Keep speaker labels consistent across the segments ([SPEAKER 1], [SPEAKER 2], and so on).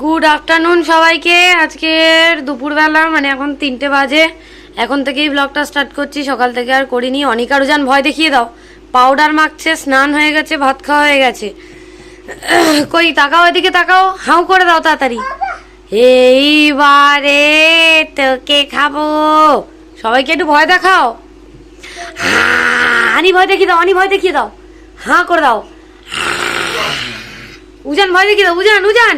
[SPEAKER 1] Good afternoon সবাইকে। আজকের দুপুরবেলা মানে এখন তিনটে বাজে। এখন থেকেই ব্লগটা স্টার্ট করছি। সকাল থেকে আর করিনি। অনেক অনিকা রুজান, ভয় দেখিয়ে দাও। পাউডার মাখছে, স্নান হয়ে গেছে, ভাত খাওয়া হয়ে গেছে। কই, তাকাও এদিকে, তাকাও। হাউ করে দাও তাড়াতাড়ি। এইবারে তোকে খাব। সবাইকে একটু ভয় দেখাও। আনি ভয় দেখিয়ে দাও, আনি ভয় দেখিয়ে দাও। হাঁ করে দাও। উজান, ভয় দেখিয়ে দাও। উজান উজান।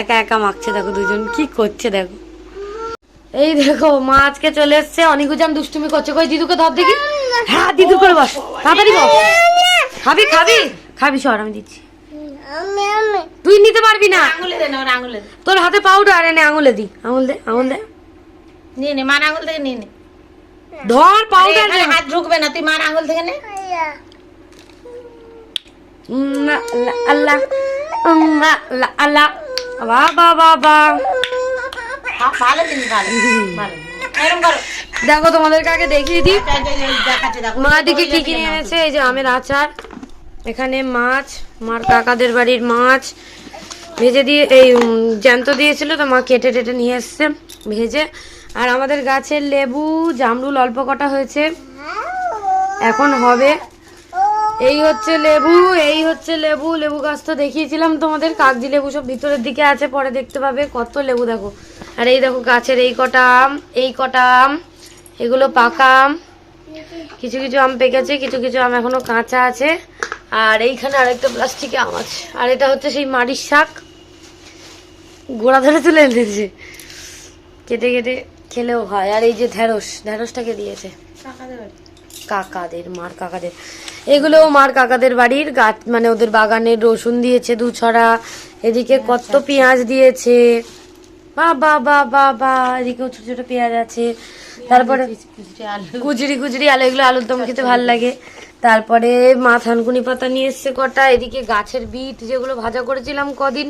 [SPEAKER 1] একা একা মাখছে দেখো দুজন কি করছে দেখো। এই দেখো মা আজকে চলে এসছে অনেক উজান দুষ্টুমি করছে। কই দিদুকে ধর দেখি। হ্যাঁ দিদু করে বস। তাড়াতাড়ি বস। খাবি খাবি? খাবি সর আমি দিচ্ছি। তুই নিতে পারবি না।
[SPEAKER 2] আঙুলে দে না আঙুলে
[SPEAKER 1] তোর হাতে পাউডার এনে আঙুলে দি। আঙুল দে আঙুল দে।
[SPEAKER 2] নিয়ে নে মার আঙুল থেকে নিয়ে নে।
[SPEAKER 1] ধর পাউডার
[SPEAKER 2] হাত ঢুকবে না তুই মার আঙুল থেকে নে।
[SPEAKER 1] আল্লাহ আল্লাহ বাবা বাবা দেখো তোমাদেরকে আগে দেখিয়ে দিই। মা দিকে কি কিনে এনেছে। এই যে আমের আচার। এখানে মাছ মার কাকাদের বাড়ির মাছ। ভেজে দিয়ে এই জ্যান্ত দিয়েছিল তো মা কেটে টেটে নিয়ে এসছে ভেজে। আর আমাদের গাছের লেবু জামরুল অল্প কটা হয়েছে। এখন হবে এই হচ্ছে লেবু এই হচ্ছে লেবু। লেবু গাছ তো দেখিয়েছিলাম তোমাদের। কাগজি লেবু সব ভিতরের দিকে আছে পরে দেখতে পাবে। কত লেবু দেখো। আর এই দেখো গাছের এই কটা আম এই কটা আম এগুলো পাকা আম। কিছু কিছু আম পেকেছে কিছু কিছু আম এখনও কাঁচা আছে। আর এইখানে আরেকটা প্লাস্টিকে আম আছে। আর এটা হচ্ছে সেই মাটির শাক। গোড়া ধরে তুলে এনেছে। কেটে কেটে খেলেও হয়। আর এই যে ঢেঁড়স ঢেঁড়সটাকে দিয়েছে।
[SPEAKER 2] কাকাদের
[SPEAKER 1] কাকাদের মার কাকাদের। এগুলো মার কাকাদের বাড়ির গাছ মানে ওদের বাগানের রসুন দিয়েছে দু ছড়া এদিকে কত পেঁয়াজ দিয়েছে। বা বা বা বা বা এদিকেও ছোট ছোট পেঁয়াজ আছে। তারপরে কুচুরি কুচুরি আলু এগুলো আলুর দম খেতে ভালো লাগে। তারপরে মা থানকুনি পাতা নিয়ে এসছে কটা এদিকে গাছের বিট যেগুলো ভাজা করেছিলাম কদিন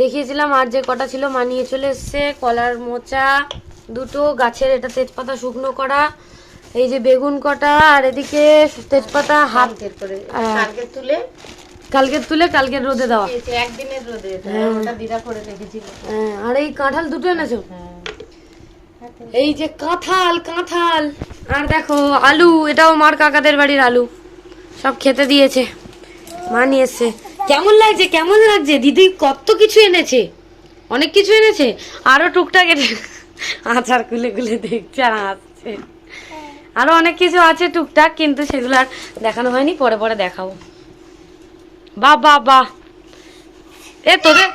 [SPEAKER 1] দেখিয়েছিলাম আর যে কটা ছিল মা নিয়ে চলে এসছে কলার মোচা দুটো গাছের এটা তেজপাতা শুকনো করা এই যে বেগুন কটা আর এদিকে তেজপাতা হাত হ্যাঁ।
[SPEAKER 2] তুলে।
[SPEAKER 1] কালকে তুলে কালকে রোদে দেওয়া।
[SPEAKER 2] একদিনের রোদে এটা। ওটা দিদা করে রেখেছিল।
[SPEAKER 1] হ্যাঁ, আর এই কাঁঠাল দুটো এনেছো?
[SPEAKER 2] হ্যাঁ।
[SPEAKER 1] এই যে কাঁঠাল কাঁঠাল। আর দেখো আলু এটাও মার কাকাদের বাড়ির আলু। সব খেতে দিয়েছে। মা নিয়ে এসছে। কেমন লাগছে কেমন লাগছে? দিদি কত কিছু এনেছে? অনেক কিছু এনেছে? আরও টুকটাক এনে আচার খুলে খুলে দেখছে আর হাসছে। আরও অনেক কিছু আছে টুকটাক, কিন্তু সেগুলো আর দেখানো হয়নি, পরে পরে দেখাবো। বাহ বাহ বাহ। এ, তোদের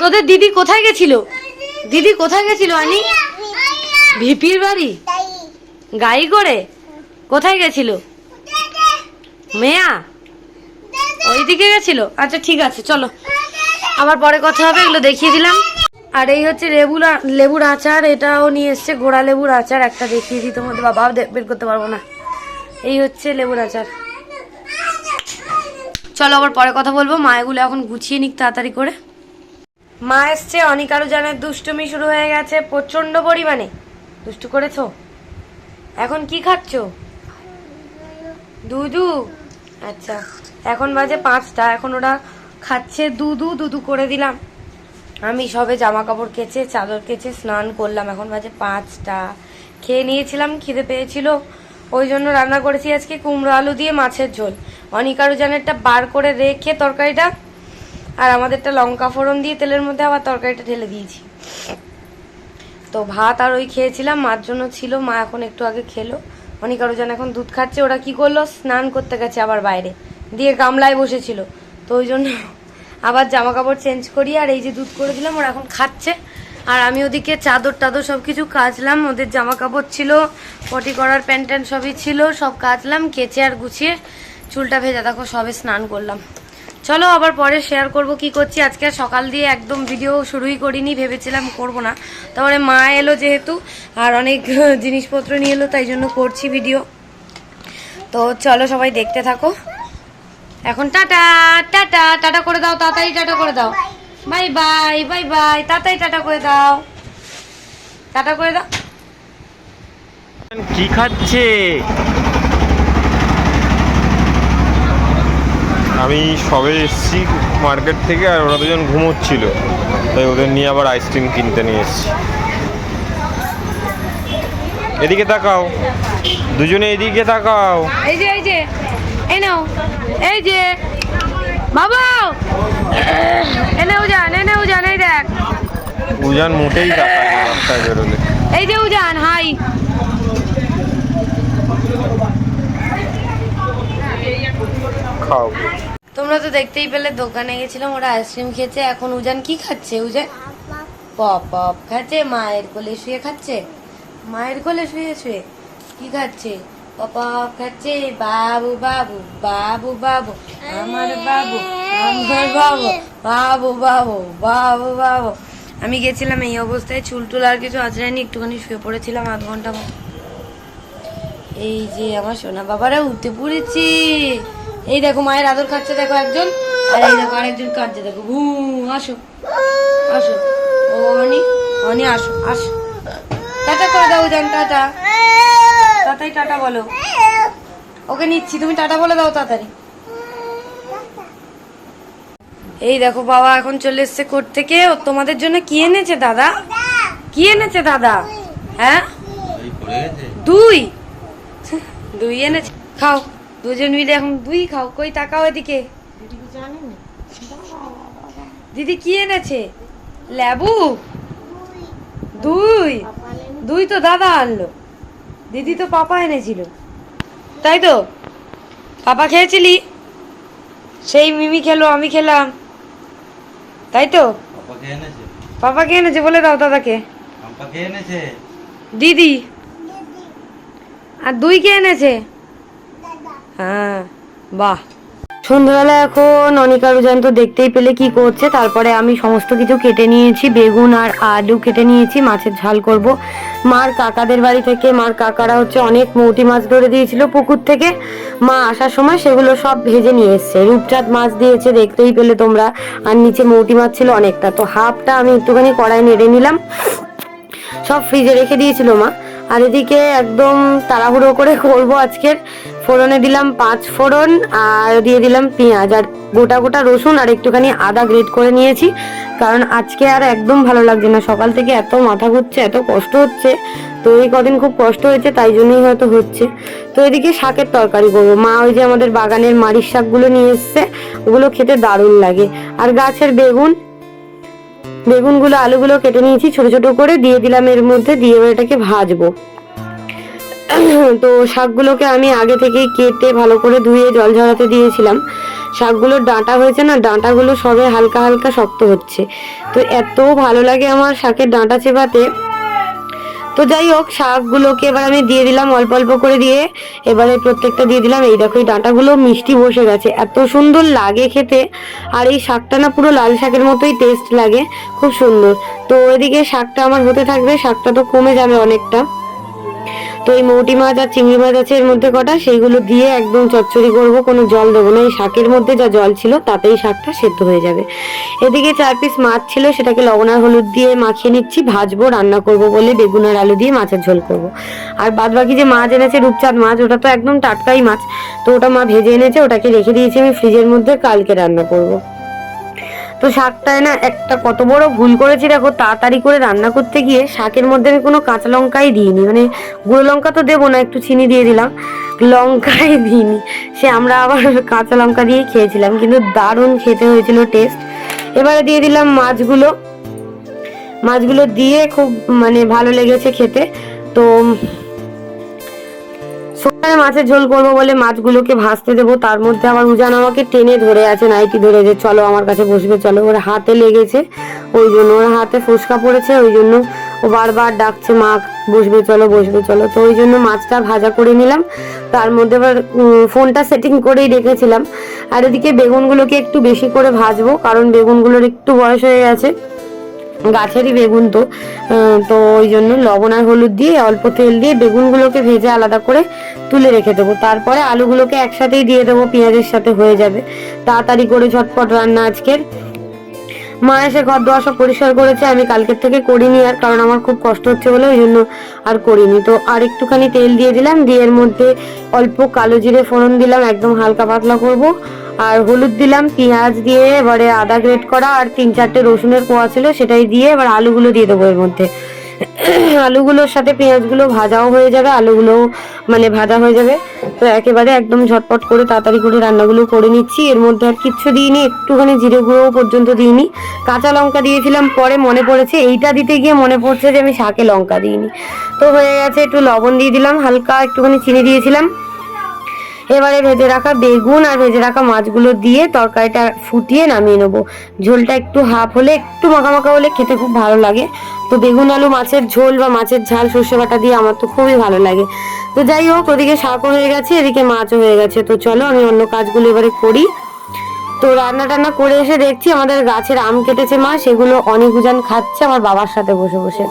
[SPEAKER 1] তোদের দিদি কোথায় গেছিল? দিদি কোথায় গেছিল, আনি? ভিপির বাড়ি? গাড়ি করে কোথায় গেছিল? মেয়া? ওইদিকে গেছিল? আচ্ছা ঠিক আছে, চলো। আবার পরে কথা হবে, এগুলো দেখিয়ে দিলাম। আর এই হচ্ছে লেবুর লেবুর আচার, এটাও নিয়ে এসছে, গোড়া লেবুর আচার, একটা দেখিয়ে দিই তোমাদের বাবা বের করতে পারব না। এই হচ্ছে লেবুর আচার। চলো আবার পরে কথা বলব, মা এগুলো এখন গুছিয়ে নিক তাড়াতাড়ি করে। মা এসছে, অনিকারু জানের দুষ্টুমি শুরু হয়ে গেছে প্রচণ্ড পরিমাণে। দুষ্টু করেছ? এখন কি খাচ্ছো? দুধু? আচ্ছা এখন বাজে পাঁচটা, এখন ওরা খাচ্ছে দুধু দুধু করে দিলাম। আমি সবে জামা কাপড় কেচে, চাদর কেচে স্নান করলাম। এখন বাজে পাঁচটা। খেয়ে নিয়েছিলাম, খিদে পেয়েছিল। ওই জন্য রান্না করেছি আজকে কুমড়ো আলু দিয়ে মাছের ঝোল। অনিকারু জানেরটা বার করে রেখে তরকারিটা আর আমাদেরটা লঙ্কা ফোড়ন দিয়ে তেলের মধ্যে আবার তরকারিটা ঢেলে দিয়েছি। তো ভাত আর ওই খেয়েছিলাম, মার জন্য ছিল, মা এখন একটু আগে খেলো। অনেক আরও জন এখন দুধ খাচ্ছে, ওরা কি করল? স্নান করতে গেছে আবার বাইরে। দিয়ে গামলায় বসেছিল। তো ওই জন্য আবার জামা কাপড় চেঞ্জ করি, আর এই যে দুধ করে দিলাম, ওরা এখন খাচ্ছে। আর আমি ওদিকে চাদর টাদর সব কিছু কাচলাম, ওদের জামা কাপড় ছিল, পটি করার প্যান্ট ট্যান্ট সবই ছিল, সব কাচলাম, কেচে আর গুছিয়ে চুলটা ভেজা, দেখো সবে স্নান করলাম। চলো আবার পরে শেয়ার করব কি করছি, আজকে সকাল দিয়ে একদম ভিডিও শুরুই করিনি, ভেবেছিলাম করব না। তারপরে মা এলো যেহেতু, আর অনেক জিনিসপত্র নিয়ে এলো, তাই জন্য করছি ভিডিও তো চলো সবাই দেখতে থাকো। এখন টাটা টাটা টাটা করে দাও তাড়াতাড়ি টাটা করে দাও। বাই বাই বাই বাই তাড়াতাড়ি টাটা করে দাও। টাটা করে দাও।
[SPEAKER 3] কি খাচ্ছে? আমি সবে এসেছি মার্কেট থেকে আর ওরা দুজন ঘুমোচ্ছিল। তাই ওদের নিয়ে আবার আইসক্রিম কিনতে নিয়ে এসেছি। এদিকে তাকাও। দুজনে এদিকে তাকাও।
[SPEAKER 1] এই যে এই যে। এই নাও। এই যে বাবা! এনেও যান এনেও যান এই দেখ।
[SPEAKER 3] উজান মোটেই রাস্তায় বেরোলে।
[SPEAKER 1] এই যে উজান হাই।
[SPEAKER 3] খাও।
[SPEAKER 1] তোমরা তো দেখতেই পেলে দোকানে গেছিলাম ওরা আইসক্রিম খেয়েছে এখন উজান কি খাচ্ছে? উজান পপ পপ খাচ্ছে মায়ের কোলে শুয়ে খাচ্ছে। মায়ের কোলে শুয়ে শুয়ে কি খাচ্ছে? পপ বাবু বাবু বাবু বাবু, আমার বাবু আমার বাবু বাবু বাবু বাবু বাবু। আমি গেছিলাম এই অবস্থায়, চুল টুল আর কিছু আঁচড়ায়নি একটুখানি শুয়ে পড়েছিলাম আধ ঘণ্টা এই যে আমার সোনা বাবারা উঠে পড়েছি। এই দেখো, মায়ের আদর খাচ্ছে, দেখো একজন, আর এই দেখো আরেকজন কাঁদছে, দেখো ঘু আসো আসো। ও, অনি অনি, আসো আসো। টাটা করে দাও টাটা। তাড়াতাড়ি টাটা বলো। ওকে নিচ্ছি, তুমি টাটা বলে দাও তাড়াতাড়ি। এই দেখো বাবা, এখন চলে এসছে কোর্ট থেকে। ও তোমাদের জন্য কি এনেছে দাদা? কি এনেছে দাদা? হ্যাঁ? দুই। দুই এনেছে। খাও, দুজন মিলে এখন দুই খাও। কই তাকাও এদিকে। দিদি কি এনেছে? লেবু? দুই। দুই তো দাদা আনলো। দিদি তো পাপা এনেছিল। তাই তো? পাপা খেয়েছিলি? সেই মিমি খেলো আমি খেলাম। তাই তো?
[SPEAKER 4] পাপা কে এনেছে?
[SPEAKER 1] পাপা কে এনেছে বলে দাও দাদাকে।
[SPEAKER 4] পাপা কে এনেছে?
[SPEAKER 1] দিদি। আর দুই কে এনেছে? হ্যাঁ বাহ। সন্ধ্যাবেলা এখন অনিকা রুজান তো দেখতেই পেলে কি করছে। তারপরে আমি সমস্ত কিছু কেটে নিয়েছি, বেগুন আর আলু কেটে নিয়েছি, মাছের ঝাল করব। মার কাকাদের বাড়ি থেকে, মার কাকারা হচ্ছে অনেক মৌটি মাছ ধরে দিয়েছিল পুকুর থেকে। মা আসার সময় সেগুলো সব ভেজে নিয়ে এসছে। রূপচাঁদ মাছ দিয়েছে, দেখতেই পেলে তোমরা। আর নিচে মৌটি মাছ ছিল অনেকটা। তো হাফটা আমি একটুখানি কড়াই নেড়ে নিলাম। সব ফ্রিজে রেখে দিয়েছিল মা। আর এদিকে একদম তাড়াহুড়ো করে করব আজকের। ফোড়নে দিলাম পাঁচ ফোড়ন আর দিয়ে দিলাম পেঁয়াজ আর গোটা গোটা রসুন আর একটুখানি আদা গ্রেট করে নিয়েছি। কারণ আজকে আর একদম ভালো লাগছে না। সকাল থেকে এত মাথা ঘুরছে, এত কষ্ট হচ্ছে। তো এই কদিন খুব কষ্ট হয়েছে, তাই জন্যই হয়তো হচ্ছে। তো এদিকে শাকের তরকারি করব। মা ওই যে আমাদের বাগানের মারির শাকগুলো নিয়ে এসছে, ওগুলো খেতে দারুণ লাগে। আর গাছের বেগুন, বেগুনগুলো, আলুগুলো কেটে নিয়েছি ছোট ছোট করে। দিয়ে দিলাম এর মধ্যে, দিয়ে এটাকে ভাজবো। তো শাকগুলোকে আমি আগে থেকেই কেটে ভালো করে ধুয়ে জল ঝরাতে দিয়েছিলাম। শাকগুলোর ডাঁটা হয়েছে না, ডাঁটাগুলো সবে হালকা হালকা শক্ত হচ্ছে। তো এত ভালো লাগে আমার শাকের ডাঁটা চেপাতে তো যাই হোক, শাকগুলোকে এবার আমি দিয়ে দিলাম অল্প অল্প করে দিয়ে। এবারে প্রত্যেকটা দিয়ে দিলাম। এই দেখো, এই ডাঁটাগুলো মিষ্টি বসে গেছে। এত সুন্দর লাগে খেতে। আর এই শাকটা না পুরো লাল শাকের মতোই টেস্ট লাগে। খুব সুন্দর। তো এদিকে শাকটা আমার হতে থাকবে। শাকটা তো কমে যাবে অনেকটা। তো এই মৌটি মাছ আর চিংড়ি মাছ আছে এর মধ্যে কটা, সেইগুলো দিয়ে একদম চচ্চড়ি করব, কোনো জল দেবো না। এই শাকের মধ্যে যা জল ছিল, তাতেই শাকটা সেদ্ধ হয়ে যাবে। এদিকে চার পিস মাছ ছিল, সেটাকে লবণ আর হলুদ দিয়ে মাখিয়ে নিচ্ছি, ভাজবো, রান্না করব বলে বেগুন আর আলু দিয়ে মাছের ঝোল করব। আর বাদ বাকি যে মাছ এনেছে, রূপচাঁদ মাছ, ওটা তো একদম টাটকাই মাছ। তো ওটা মা ভেজে এনেছে, ওটাকে রেখে দিয়েছি আমি ফ্রিজের মধ্যে, কালকে রান্না করব। তো শাকটায় না একটা কত বড় ভুল করেছি, দেখো, তাড়াতাড়ি করে রান্না করতে গিয়ে শাকের মধ্যে আমি কোনো কাঁচা লঙ্কাই দিইনি। মানে গুঁড়ো লঙ্কা তো দেবো না, একটু চিনি দিয়ে দিলাম। লঙ্কাই দিইনি। সে আমরা আবার কাঁচা লঙ্কা দিয়েই খেয়েছিলাম, কিন্তু দারুণ খেতে হয়েছিল টেস্ট এবারে দিয়ে দিলাম মাছগুলো। মাছগুলো দিয়ে খুব মানে ভালো লেগেছে খেতে। তো সকালে মাছের ঝোল করব বলে মাছগুলোকে ভাজতে দেবো। তার মধ্যে আবার উজান আমাকে টেনে ধরে আছে, নাইটি ধরে যে চলো আমার কাছে বসবে, চলো। ওর হাতে লেগেছে, ওই জন্য ওর হাতে ফুসকা পড়েছে, ওই জন্য ও বারবার ডাকছে, মা, বসবে, চলো বসবে, চলো। তো ওই জন্য মাছটা ভাজা করে নিলাম। তার মধ্যে আবার ফোনটা সেটিং করেই রেখেছিলাম। আর এদিকে বেগুনগুলোকে একটু বেশি করে ভাজবো, কারণ বেগুনগুলোর একটু বয়স হয়ে গেছে। গাছেরই বেগুন তো তো ওই জন্য লবণ আর হলুদ দিয়ে অল্প তেল দিয়ে বেগুনগুলোকে ভেজে আলাদা করে তুলে রেখে দেবো। তারপরে আলুগুলোকে একসাথেই দিয়ে দেবো, পেঁয়াজের সাথে হয়ে যাবে। তাড়াতাড়ি করে ঝটপট রান্না আজকের। মা এসে ঘর দোয়া সব পরিষ্কার করেছে, আমি কালকের থেকে করিনি আর, কারণ আমার খুব কষ্ট হচ্ছে বলে ওই জন্য আর করিনি। তো আর একটুখানি তেল দিয়ে দিলাম, দিয়ে এর মধ্যে অল্প কালো জিরে ফোড়ন দিলাম, একদম হালকা পাতলা করব। আর হলুদ দিলাম, পেঁয়াজ দিয়ে এবারে আদা গ্রেট করা আর তিন চারটে রসুনের কোয়া ছিল সেটাই দিয়ে এবার আলুগুলো দিয়ে দেবো এর মধ্যে। আলুগুলোর সাথে পেঁয়াজগুলো ভাজাও হয়ে যাবে, আলুগুলোও মানে ভাজা হয়ে যাবে। তো একেবারে একদম ঝটপট করে তাড়াতাড়ি করে রান্নাগুলো করে নিচ্ছি। এর মধ্যে আর কিচ্ছু দিইনি, একটুখানি জিরে গুঁড়ো পর্যন্ত দিইনি। কাঁচা লঙ্কা দিয়েছিলাম, পরে মনে পড়েছে এইটা দিতে গিয়ে মনে পড়ছে যে আমি শাকে লঙ্কা দিইনি। তো হয়ে গেছে, একটু লবণ দিয়ে দিলাম, হালকা একটুখানি চিনি দিয়েছিলাম। এবারে ভেজে রাখা বেগুন আর ভেজে রাখা মাছগুলো দিয়ে তরকারিটা ফুটিয়ে নামিয়ে নেব। ঝোলটা একটু হাফ হলে একটু মাখা হলে খেতে খুব ভালো লাগে। তো বেগুন, আলু, মাছের ঝোল বা মাছের ঝাল, সর্ষে বাটা দিয়ে আমার তো খুবই ভালো লাগে। তো যাই হোক, ওদিকে শাকও হয়ে গেছে, এদিকে মাছও হয়ে গেছে। তো চলো আমি অন্য কাজগুলো এবারে করি। তো রান্না টান্না করে এসে দেখছি আমাদের গাছের আম কেটেছে মা, সেগুলো অনেক উজান খাচ্ছে আমার বাবার সাথে বসে বসে।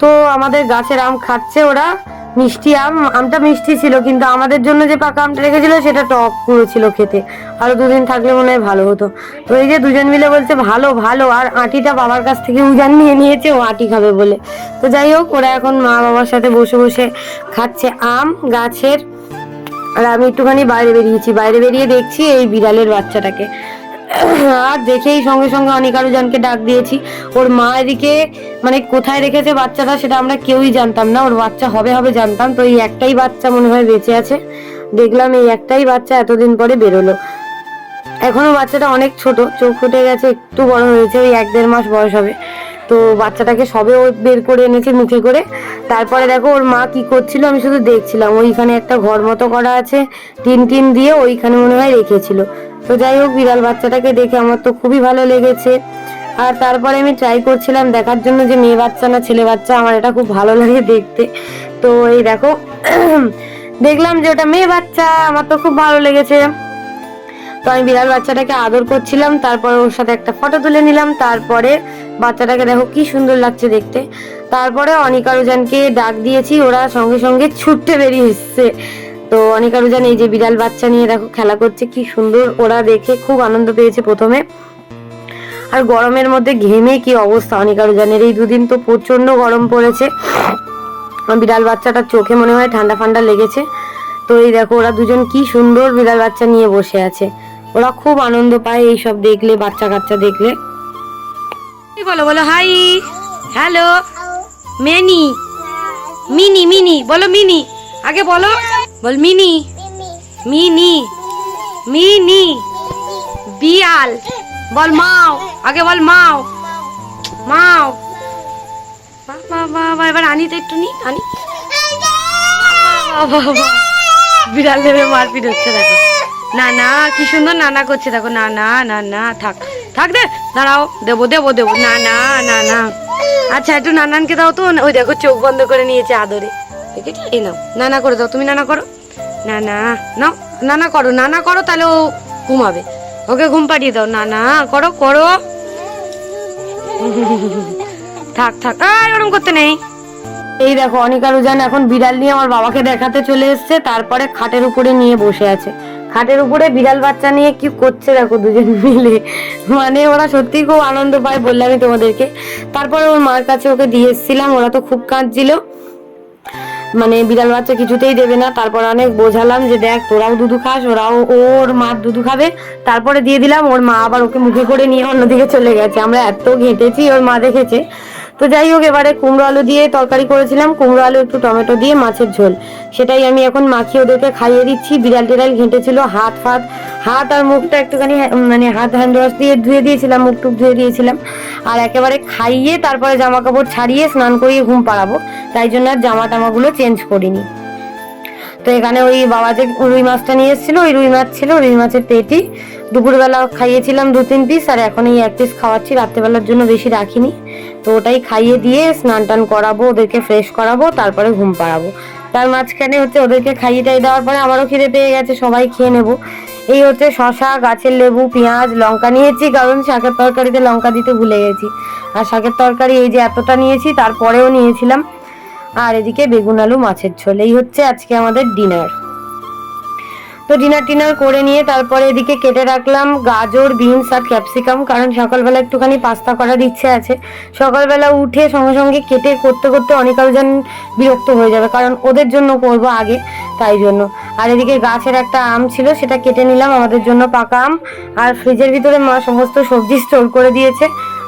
[SPEAKER 1] তো আমাদের গাছের আম খাচ্ছে ওরা। মিষ্টি আম, আমটা মিষ্টি ছিল, কিন্তু আমাদের জন্য যে পাকা আমটা রেখেছিল সেটা টক পুরো ছিল খেতে। আরও দুদিন থাকলে মনে হয় ভালো হতো। তো এই যে দুজন মিলে বলছে, ভালো ভালো, আর আটিটা বাবার কাছ থেকে উজান নিয়ে নিয়েছে, ও আটি খাবে বলে। তো যাই হোক, ওরা এখন মা বাবার সাথে বসে বসে খাচ্ছে আম, গাছের। আর আমি একটুখানি বাইরে বেরিয়েছি। বাইরে বেরিয়ে দেখছি এই বিড়ালের বাচ্চাটাকে। আর দেখেই সঙ্গে সঙ্গে অনেক আরও জনকে ডাক দিয়েছি। ওর মা এদিকে মানে কোথায় রেখেছে বাচ্চাটা সেটা আমরা কেউই জানতাম না। ওর বাচ্চা হবে হবে জানতাম। তো এই একটাই বাচ্চা মনে হয় বেঁচে আছে। দেখলাম এই একটাই বাচ্চা এতদিন পরে বেরোলো। এখনও বাচ্চাটা অনেক ছোট। চোখ ফুটে গেছে, একটু বড় হয়েছে, ওই এক দেড় মাস বয়স হবে। তো বাচ্চাটাকে সবে ও বের করে এনেছে মুখে করে। তারপরে দেখো ওর মা কি করছিল, আমি শুধু দেখছিলাম। ওইখানে একটা ঘর মতো করা আছে, টিন টিন দিয়ে ওইখানে মনে হয় রেখেছিল। তো যাই হোক, বিড়াল বাচ্চাটাকে দেখে আমার তো খুবই ভালো লেগেছে। আর তারপরে আমি ট্রাই করছিলাম দেখার জন্য যে মেয়ে বাচ্চা না, ছেলে বাচ্চা, আমার এটা খুব ভালো লাগে দেখতে। তো এই দেখো, দেখলাম যে ওটা মেয়ে বাচ্চা, আমার তো খুব ভালো লেগেছে। তো আমি বিড়াল বাচ্চাটাকে আদর করছিলাম, তারপরে ওর সাথে একটা ফটো তুলে নিলাম, তারপরে বাচ্চাটাকে দেখো কি সুন্দর লাগছে দেখতে। তারপরে অনিকা রুজানকে ডাক দিয়েছি, ওরা সঙ্গে সঙ্গে ছুটতে বেরিয়ে এসছে। তো অনিকা রুজান এই যে বিড়াল বাচ্চা নিয়ে দেখো খেলা করছে, কি সুন্দর ওরা দেখে খুব আনন্দ পেয়েছে প্রথমে। আর গরমের মধ্যে ঘেমে কি অবস্থা, অনিকা রুজানের এই দুদিন তো প্রচণ্ড গরম পড়েছে। বিড়াল বাচ্চাটার চোখে মনে হয় ঠান্ডা ফান্ডা লেগেছে। তো এই দেখো, ওরা দুজন কি সুন্দর বিড়াল বাচ্চা নিয়ে বসে আছে। ওরা খুব আনন্দ পায় এইসব দেখলে, বাচ্চা কাচ্চা দেখলে। বলো বলো হাই হ্যালো মেনি মিনি মিনি বলো মিনি আগে বলো। বল মিনি। মিনি। মিনি। বিয়াল। বল মাও। আগে বল মাও। মাও। বাবা এবার আনি তো একটু নি আনি বাবা, বাবা। বিড়াল দেবে মারপিট হচ্ছে দেখো। না না কি সুন্দর নানা করছে দেখো। না না না না থাক। থাক দে দাঁড়াও। দেবো দেবো দেবো। না না না না আচ্ছা একটু নানানকে দাও তো। ওই দেখো চোখ বন্ধ করে নিয়েছে আদরে। নানা করে দাও, তুমি নানা করো। না না নাও, নানা করো নানা করো, তাহলে ও ঘুমাবে। ওকে ঘুম পাড়িয়ে দাও না না করো করো। থাক থাক, আর ওরম করতে নেই। এই দেখো, অনিকা রুজান এখন বিড়াল নিয়ে আমার বাবাকে দেখাতে চলে এসেছে, তারপরে খাটের উপরে নিয়ে বসে আছে। খাটের উপরে বিড়াল বাচ্চা নিয়ে কি করছে দেখো দুজন মিলে। মানে ওরা সত্যি খুব আনন্দ পায় বললামই তোমাদেরকে। তারপরে ওর মার কাছে ওকে দিয়ে এসেছিলাম, ওরা তো খুব কাঁদছিল। মানে বিড়াল বাচ্চা কিছুতেই দেবে না। তারপর অনেক বোঝালাম যে দেখ, তোরাও দুধু খাস, ওরাও ওর মা দুধু খাবে। তারপরে দিয়ে দিলাম, ওর মা আবার ওকে মুখে করে নিয়ে অন্যদিকে চলে গেছে। আমরা এত ঘেঁটেছি, ওর মা দেখেছে। তো যাই হোক, এবারে কুমড়ো আলু দিয়ে তরকারি করেছিলাম। কুমড়ো আলু একটু টমেটো দিয়ে মাছের ঝোল। সেটাই আমি এখন মাখিয়ে ওদেরকে খাইয়ে দিচ্ছি। বিড়াল টিড়াল ঘেঁটেছিল, হাত ফাত, হাত আর মুখটা একটুখানি মানে হাত হ্যান্ড ওয়াশ দিয়ে ধুয়ে দিয়েছিলাম, মুখ টুক ধুয়ে দিয়েছিলাম। আর একেবারে খাইয়ে তারপরে জামা কাপড় ছাড়িয়ে স্নান করিয়ে ঘুম পাড়াবো। তাই জন্য আর জামা টামাগুলো চেঞ্জ করিনি। তো এখানে ওই বাবা যে রুই মাছটা নিয়ে এসেছিল, ওই রুই মাছ ছিল, রুই মাছের পেটি। দুপুরবেলা খাইয়েছিলাম দু তিন পিস আর এখন এই এক পিস খাওয়াচ্ছি, রাত্রেবেলার জন্য বেশি রাখিনি। তো ওটাই খাইয়ে দিয়ে স্নান টান করাবো, ওদেরকে ফ্রেশ করাবো, তারপরে ঘুম পাড়াবো। তার মাঝখানে হচ্ছে ওদেরকে খাইয়ে টাই দেওয়ার পরে আমারও খিদে পেয়ে গেছে, সবাই খেয়ে নেব। এই হচ্ছে শশা, গাছের লেবু, পেঁয়াজ, লঙ্কা নিয়েছি, কারণ শাকের তরকারিতে লঙ্কা দিতে ভুলে গেছি। আর শাকের তরকারি এই যে এতটা নিয়েছি, তারপরেও নিয়েছিলাম। আর এদিকে বেগুন আলু মাছের ঝোল। এই হচ্ছে আজকে আমাদের ডিনার তো ডিনার টিনার করে নিয়ে তারপরে এদিকে কেটে রাখলাম গাজর, বিনস আর ক্যাপসিকাম কারণ সকালবেলা একটুখানি পাস্তা করার ইচ্ছে আছে। সকালবেলা উঠে সঙ্গে সঙ্গে কেটে করতে করতে অনেকাল যেন বিরক্ত হয়ে যাবে, কারণ ওদের জন্য করব আগে, তাই জন্য। আর এদিকে গাছের একটা আম ছিল, সেটা কেটে নিলাম, আমাদের জন্য পাকা আম। আর ফ্রিজের ভিতরে মা সমস্ত সবজি স্টোর করে দিয়েছে।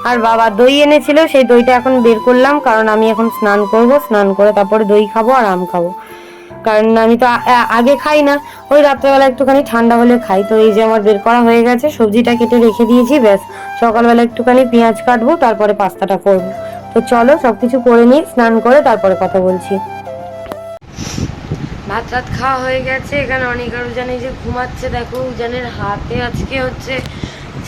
[SPEAKER 1] আর বাবা দই এনেছিল, সেই দইটা এখন বের করলাম, কারণ আমি এখন স্নান করব, স্নান করে তারপরে দই খাব আর আম খাব। কারণ আমি তো আগে খাই না, ওই রাত্রেবেলা একটুখানি ঠান্ডা হলে খাই। তো এই যে আমার বের করা হয়ে গেছে, সবজিটা কেটে রেখে দিয়েছি, ব্যাস। সকালবেলা একটুখানি পেঁয়াজ কাটবো, তারপরে পাস্তাটা করব। তো চলো সব কিছু করে নিই, স্নান করে তারপরে কথা বলছি। ভাত রাত খাওয়া হয়ে গেছে, এখানে অনেক আর উজান যে ঘুমাচ্ছে, দেখো, উজানের হাতে আজকে হচ্ছে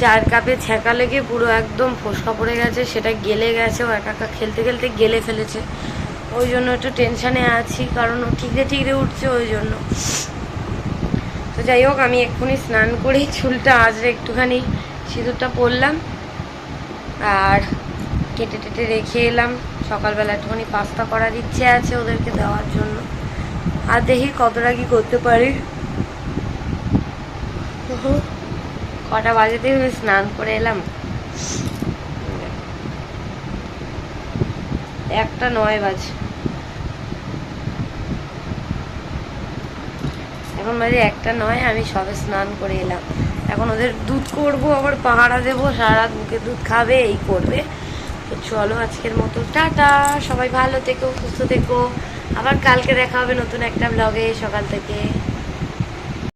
[SPEAKER 1] চার কাপে ছ্যাঁকা লেগে পুরো একদম ফোসকা পড়ে গেছে, সেটা গেলে গেছে, ও একা একা খেলতে খেলতে গেলে ফেলেছে। ওই জন্য একটু টেনশানে আছি, কারণ ও ঠিকরে ঠিকরে উঠছে ওই জন্য। তো যাই হোক, আমি এক্ষুনি স্নান করেই চুলটা আজরে একটুখানি সিঁদুরটা পরলাম। আর কেটে টেটে রেখে এলাম। সকালবেলা একটুখানি পাস্তা করার ইচ্ছে আছে ওদেরকে দেওয়ার জন্য। আর দেখি কতটা কি করতে পারি। কটা বাজেতে স্নান করে এলাম। একটা নয় বাজে। এখন বাজে একটা নয়, আমি সবে স্নান করে এলাম। এখন ওদের দুধ করব, আবার পাহারা দেবো সারা রাত বুকে দুধ খাবে, এই করবে। তো চলো আজকের মতো, টাটা, সবাই ভালো থেকো, সুস্থ থেকো। আবার কালকে দেখা হবে নতুন একটা ব্লগে সকাল থেকে।